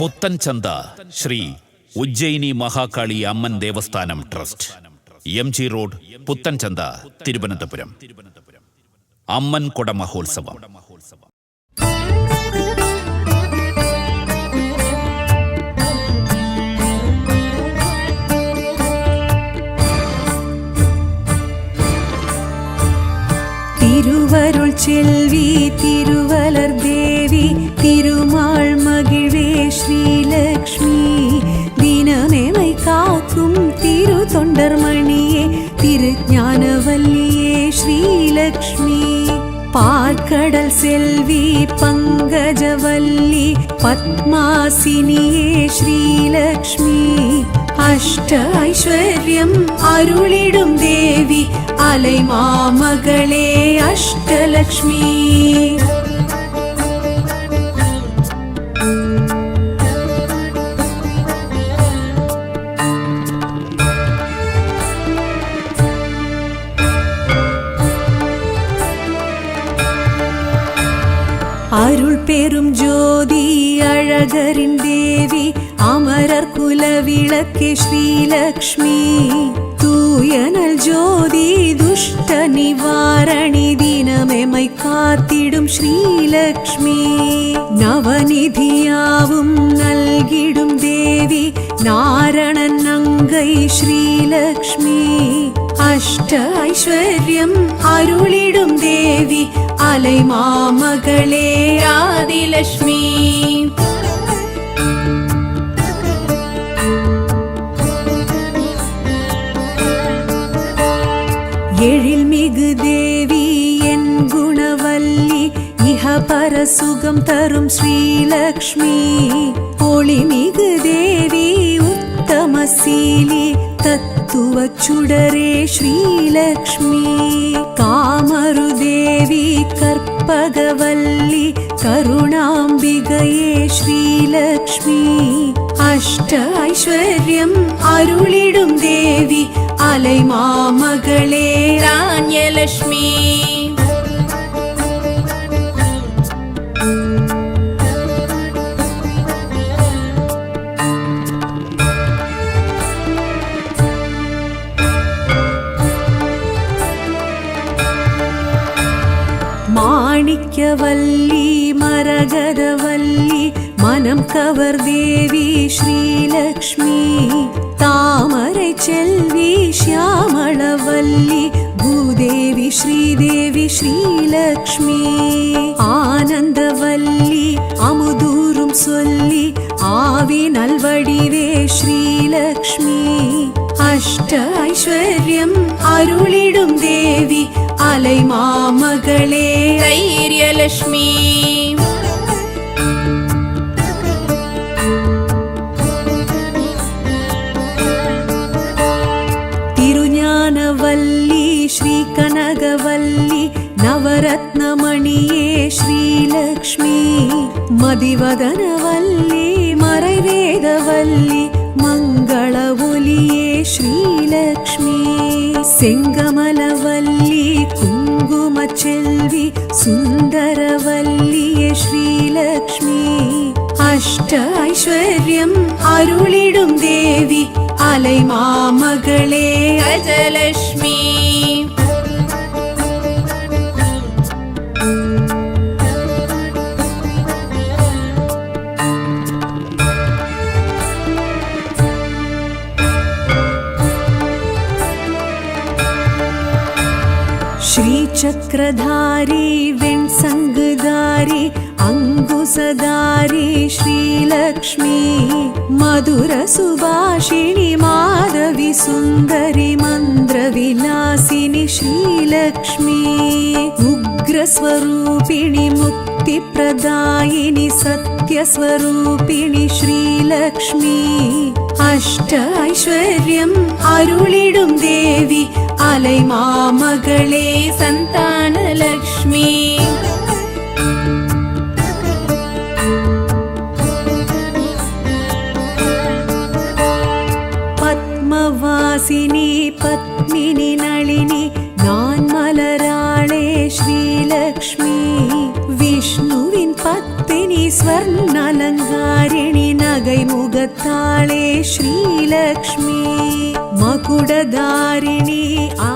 Puthenchantha Shri Ujjayini Mahakali Amman Devasthanam trust. M G road Puthenchantha Thiruvananthapuram. Amman കൊട മഹോത്സവം. തിരുവരുൾ ചെൽവി തിരുവലർ ദേവി லக்ஷ்மி பார்க்கடல் செல்வி பங்கஜவல்லி பத்மாசினியே ஸ்ரீலக்ஷ்மி. அஷ்ட ஐஸ்வர்யம் அருளிடும் தேவி அலை மாமகளே அஷ்டலக்ஷ்மி. அருள் பெரும் ஜோதி அழகரின் தேவி அமரர் குல விளக்கே ஸ்ரீலக்ஷ்மி. தூயனல் ஜோதி துஷ்ட நிவாரணி தினமெமை காத்திடும் ஸ்ரீலக்ஷ்மி. நவநிதியாவும் நல்கிடும் தேவி நாரணன் அங்கை ஸ்ரீலக்ஷ்மி. அஷ்ட ஐஸ்வர்யம் அருளிடும் தேவி அலை மாமகளே ஆதிலட்சுமி எழில் மிகு தேவி என் குணவல்லி இஹ பர சுகம் தரும் ஸ்ரீலக்ஷ்மி ஒளி மிகு தேவி உத்தமசீலி தத் சுடரே ஸ்ரீலக்ஷ்மி. காமருதேவி கற்பகவல்லி கருணாம்பிகையே ஸ்ரீலக்ஷ்மி. அஷ்ட ஐஸ்வர்யம் அருளிடும் தேவி அலை மாமகளே மாணிக்கவல்லி மரகதவல்லி மனம் கவர் தேவி ஸ்ரீலக்ஷ்மி தாமரை செல்வி ஷியாமளவல்லி பூதேவி ஸ்ரீதேவி ஸ்ரீலக்ஷ்மி ஆனந்தவல்லி அமுதூரும் சொல்லி ஆவி நல்வடிவே ஸ்ரீலக்ஷ்மி அஷ்ட ஐஸ்வர்யம் அருளிடும் தேவி அலை மாமகளே தைரியலட்சுமி திருஞானவல்லி ஸ்ரீ கனகவல்லி நவரத்னமணியே ஸ்ரீலக்ஷ்மி மதிவதனவல்லி மறைவேதவல்லி மங்கள ஒலியே ஸ்ரீலக்ஷ்மி. செங்கமலவல்லி குங்கும செல்வி சுந்தரவல்லியே ஸ்ரீலக்ஷ்மி. அஷ்ட ஐஸ்வர்யம் அருளிடும் தேவி அலை மாமகளே चक्रधारी वेण्सङ्गधारी अङ्गुसदारी श्रीलक्ष्मी मधुरसुभाषिणि माधवि सुन्दरि मन्द्रविलासिनि श्रीलक्ष्मी उग्रस्वरूपिणि मुक्तिप्रदायिनि सत्यस्वरूपिणि श्रीलक्ष्मी। அஷ்ட ஐஸ்வர்யம் அருளிடும் தேவி அலை மாமகளே சந்தான லக்ஷ்மி. பத்மவாசினி பத்மினி நளினி நான் மலராளே ஸ்ரீலக்ஷ்மி. விஷ்ணுவின் பத்தினி ஸ்வர்ணலங்காரிணி முகத்தாளே ஸ்ரீலக்ஷ்மி மகுடதாரிணி ஆ